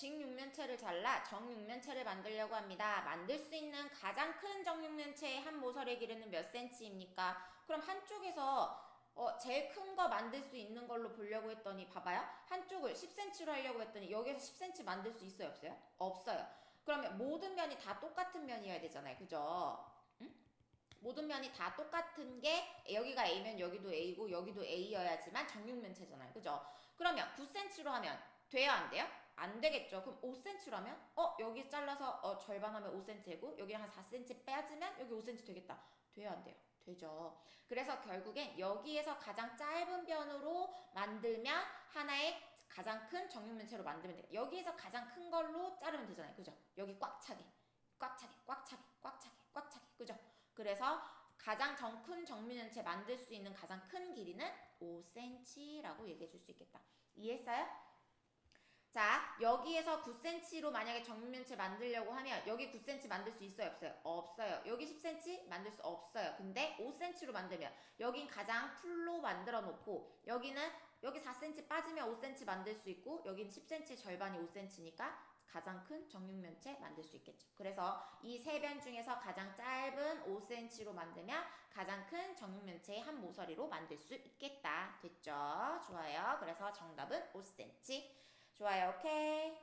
직육면체를 잘라 정육면체를 만들려고 합니다. 만들 수 있는 가장 큰 정육면체의 한 모서리의 길이는 몇 센치입니까? 그럼 한쪽에서 어, 제일 큰 거 만들 수 있는 걸로 보려고 했더니 봐봐요. 한쪽을 10cm로 하려고 했더니 여기서 10cm 만들 수 있어요, 없어요? 없어요. 그러면 모든 면이 다 똑같은 면이어야 되잖아요. 그죠? 응? 모든 면이 다 똑같은 게 여기가 A면 여기도 A고 여기도 A여야지만 정육면체잖아요. 그죠? 그러면 9cm로 하면 돼요, 안 돼요? 안 되겠죠. 그럼 5cm로 하면 어, 여기 잘라서 어, 절반하면 5cm고 여기랑 한 4cm 빼주면 여기 5cm 되겠다. 돼요, 안 돼요? 되죠. 그래서 결국엔 여기에서 가장 짧은 변으로 만들면 하나의 가장 큰 정육면체로 만들면 돼요. 여기에서 가장 큰 걸로 자르면 되잖아요. 그죠? 여기 꽉 차게. 꽉 차게, 꽉 차게, 꽉 차게, 꽉 차게. 그죠? 그래서 가장 정 큰 정육면체 만들 수 있는 가장 큰 길이는 5cm라고 얘기해 줄 수 있겠다. 이해했어요? 자, 여기에서 9cm로 만약에 정육면체 만들려고 하면 여기 9cm 만들 수 있어요, 없어요? 없어요. 여기 10cm 만들 수 없어요. 근데 5cm로 만들면 여긴 가장 풀로 만들어 놓고 여기는 여기 4cm 빠지면 5cm 만들 수 있고 여긴 10cm 절반이 5cm니까 가장 큰 정육면체 만들 수 있겠죠. 그래서 이 세 변 중에서 가장 짧은 5cm로 만들면 가장 큰 정육면체의 한 모서리로 만들 수 있겠다. 됐죠? 좋아요. 그래서 정답은 5cm. 좋아요. 오케이.